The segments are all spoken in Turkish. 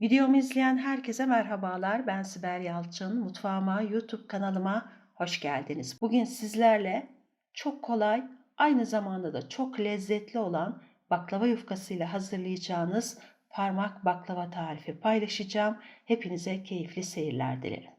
Videomu izleyen herkese merhabalar. Ben Sibel Yalçın. Mutfağıma, YouTube kanalıma hoş geldiniz. Bugün sizlerle çok kolay, aynı zamanda da çok lezzetli olan baklava yufkasıyla hazırlayacağınız parmak baklava tarifi paylaşacağım. Hepinize keyifli seyirler dilerim.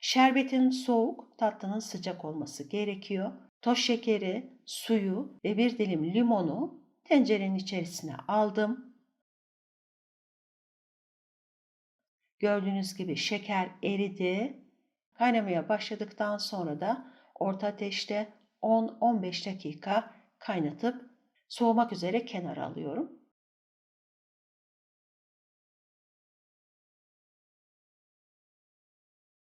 Şerbetin soğuk, tatlının sıcak olması gerekiyor. Toz şekeri, suyu ve bir dilim limonu tencerenin içerisine aldım. Gördüğünüz gibi şeker eridi. Kaynamaya başladıktan sonra da orta ateşte 10-15 dakika kaynatıp soğumak üzere kenara alıyorum.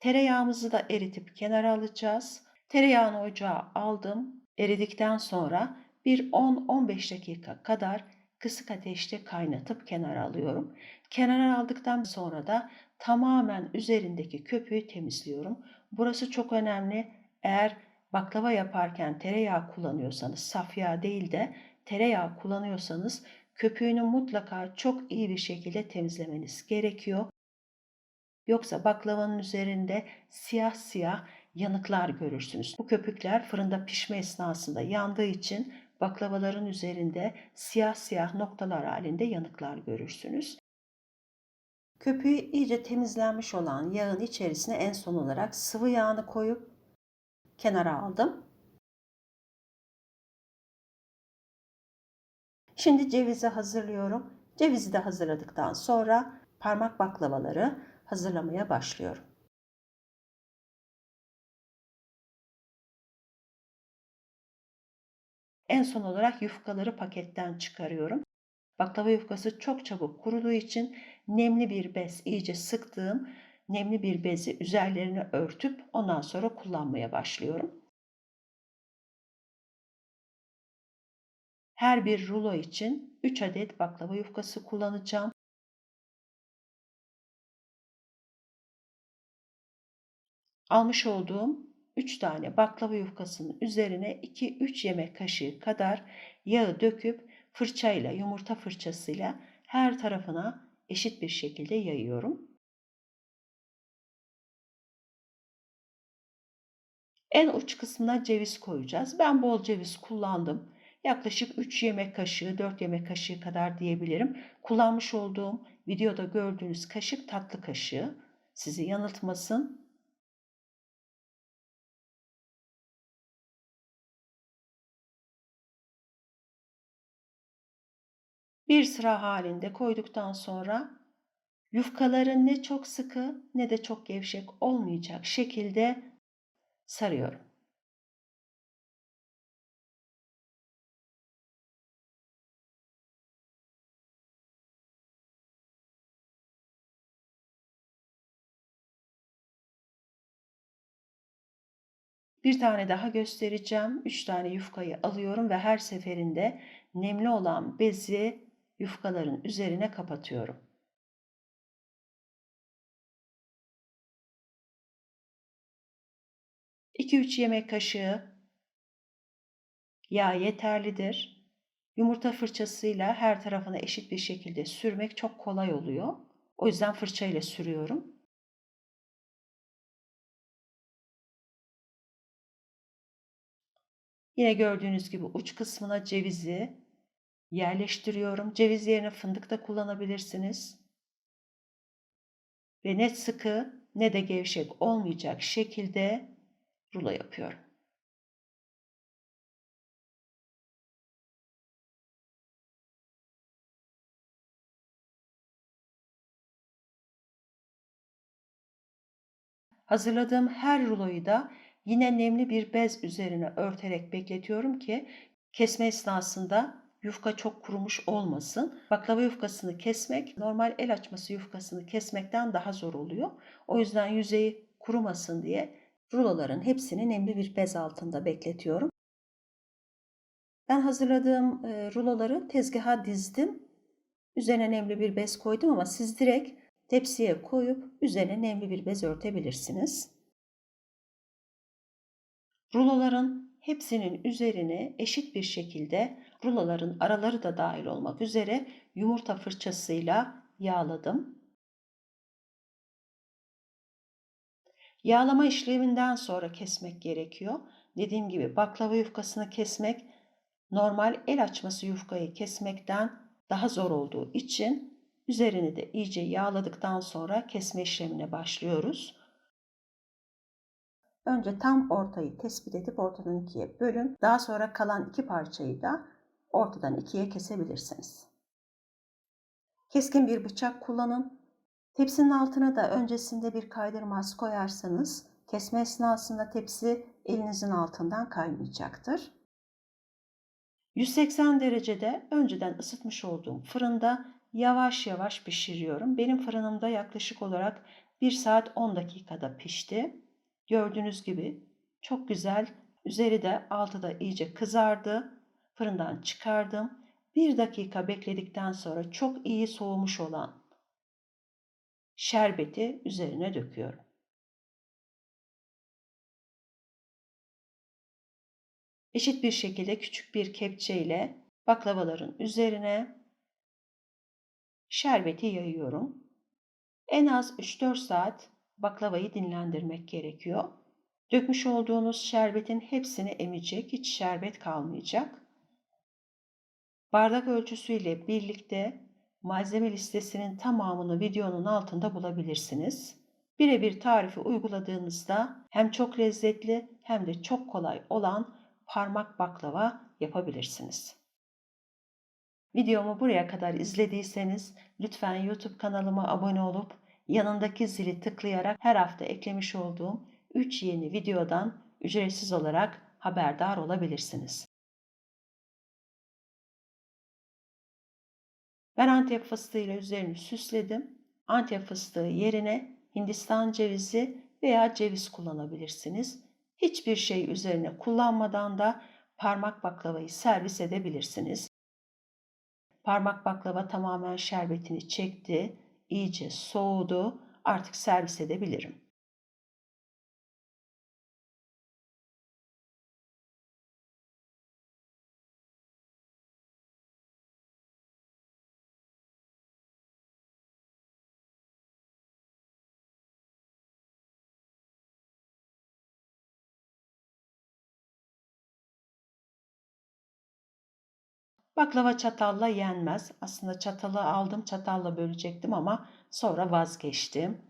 Tereyağımızı da eritip kenara alacağız. Tereyağını ocağa aldım. Eridikten sonra bir 10-15 dakika kadar kısık ateşte kaynatıp kenara alıyorum. Kenara aldıktan sonra da tamamen üzerindeki köpüğü temizliyorum. Burası çok önemli. Eğer baklava yaparken tereyağı kullanıyorsanız, saf yağ değil de tereyağı kullanıyorsanız köpüğünü mutlaka çok iyi bir şekilde temizlemeniz gerekiyor. Yoksa baklavanın üzerinde siyah siyah yanıklar görürsünüz. Bu köpükler fırında pişme esnasında yandığı için baklavaların üzerinde siyah siyah noktalar halinde yanıklar görürsünüz. Köpüğü iyice temizlenmiş olan yağın içerisine en son olarak sıvı yağını koyup kenara aldım. Şimdi cevizi hazırlıyorum. Cevizi de hazırladıktan sonra parmak baklavaları hazırlamaya başlıyorum. En son olarak yufkaları paketten çıkarıyorum. Baklava yufkası çok çabuk kuruduğu için nemli bir bez iyice sıktığım nemli bir bezi üzerlerine örtüp ondan sonra kullanmaya başlıyorum. Her bir rulo için 3 adet baklava yufkası kullanacağım. Almış olduğum 3 tane baklava yufkasının üzerine 2-3 yemek kaşığı kadar yağı döküp fırçayla, yumurta fırçasıyla her tarafına eşit bir şekilde yayıyorum. En uç kısmına ceviz koyacağız. Ben bol ceviz kullandım. Yaklaşık 3 yemek kaşığı, 4 yemek kaşığı kadar diyebilirim. Kullanmış olduğum videoda gördüğünüz kaşık tatlı kaşığı sizi yanıltmasın. Bir sıra halinde koyduktan sonra yufkaları ne çok sıkı ne de çok gevşek olmayacak şekilde sarıyorum. Bir tane daha göstereceğim. Üç tane yufkayı alıyorum ve her seferinde nemli olan bezi yufkaların üzerine kapatıyorum. İki üç yemek kaşığı yağ yeterlidir. Yumurta fırçasıyla her tarafına eşit bir şekilde sürmek çok kolay oluyor. O yüzden fırçayla sürüyorum. Yine gördüğünüz gibi uç kısmına cevizi yerleştiriyorum. Ceviz yerine fındık da kullanabilirsiniz. Ve ne sıkı ne de gevşek olmayacak şekilde rulo yapıyorum. Hazırladığım her ruloyu da yine nemli bir bez üzerine örterek bekletiyorum ki kesme esnasında yufka çok kurumuş olmasın. Baklava yufkasını kesmek normal el açması yufkasını kesmekten daha zor oluyor. O yüzden yüzeyi kurumasın diye ruloların hepsini nemli bir bez altında bekletiyorum. Ben hazırladığım e, ruloları tezgaha dizdim. Üzerine nemli bir bez koydum ama siz direkt tepsiye koyup üzerine nemli bir bez örtebilirsiniz. Ruloların hepsinin üzerine eşit bir şekilde ruloların araları da dahil olmak üzere yumurta fırçasıyla yağladım. Yağlama işleminden sonra kesmek gerekiyor. Dediğim gibi baklava yufkasını kesmek normal el açması yufkayı kesmekten daha zor olduğu için üzerini de iyice yağladıktan sonra kesme işlemine başlıyoruz. Önce tam ortayı tespit edip ortadan ikiye bölün. Daha sonra kalan iki parçayı da ortadan ikiye kesebilirsiniz. Keskin bir bıçak kullanın. Tepsinin altına da öncesinde bir kaydırmaz koyarsanız kesme esnasında tepsi elinizin altından kaymayacaktır. 180 derecede önceden ısıtmış olduğum fırında yavaş yavaş pişiriyorum. Benim fırınımda yaklaşık olarak 1 saat 10 dakikada pişti. Gördüğünüz gibi çok güzel. Üzeri de altı da iyice kızardı. Fırından çıkardım. 1 dakika bekledikten sonra çok iyi soğumuş olan şerbeti üzerine döküyorum. Eşit bir şekilde küçük bir kepçe ile baklavaların üzerine şerbeti yayıyorum. En az 3-4 saat baklavayı dinlendirmek gerekiyor. Dökmüş olduğunuz şerbetin hepsini emecek, hiç şerbet kalmayacak. Bardak ölçüsüyle birlikte malzeme listesinin tamamını videonun altında bulabilirsiniz. Birebir tarifi uyguladığınızda hem çok lezzetli hem de çok kolay olan parmak baklava yapabilirsiniz. Videomu buraya kadar izlediyseniz lütfen YouTube kanalıma abone olup yanındaki zili tıklayarak her hafta eklemiş olduğum 3 yeni videodan ücretsiz olarak haberdar olabilirsiniz. Ben Antep fıstığıyla üzerini süsledim. Antep fıstığı yerine Hindistan cevizi veya ceviz kullanabilirsiniz. Hiçbir şey üzerine kullanmadan da parmak baklavayı servis edebilirsiniz. Parmak baklava tamamen şerbetini çekti, iyice soğudu. Artık servis edebilirim. Baklava çatalla yenmez. Aslında çatalı aldım, çatalla bölecektim ama sonra vazgeçtim.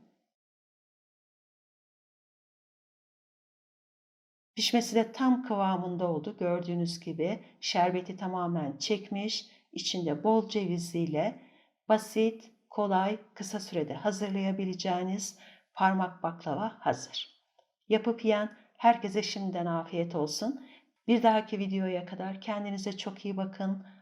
Pişmesi de tam kıvamında oldu. Gördüğünüz gibi şerbeti tamamen çekmiş. İçinde bol cevizliyle basit, kolay, kısa sürede hazırlayabileceğiniz parmak baklava hazır. Yapıp yiyen herkese şimdiden afiyet olsun. Bir dahaki videoya kadar kendinize çok iyi bakın.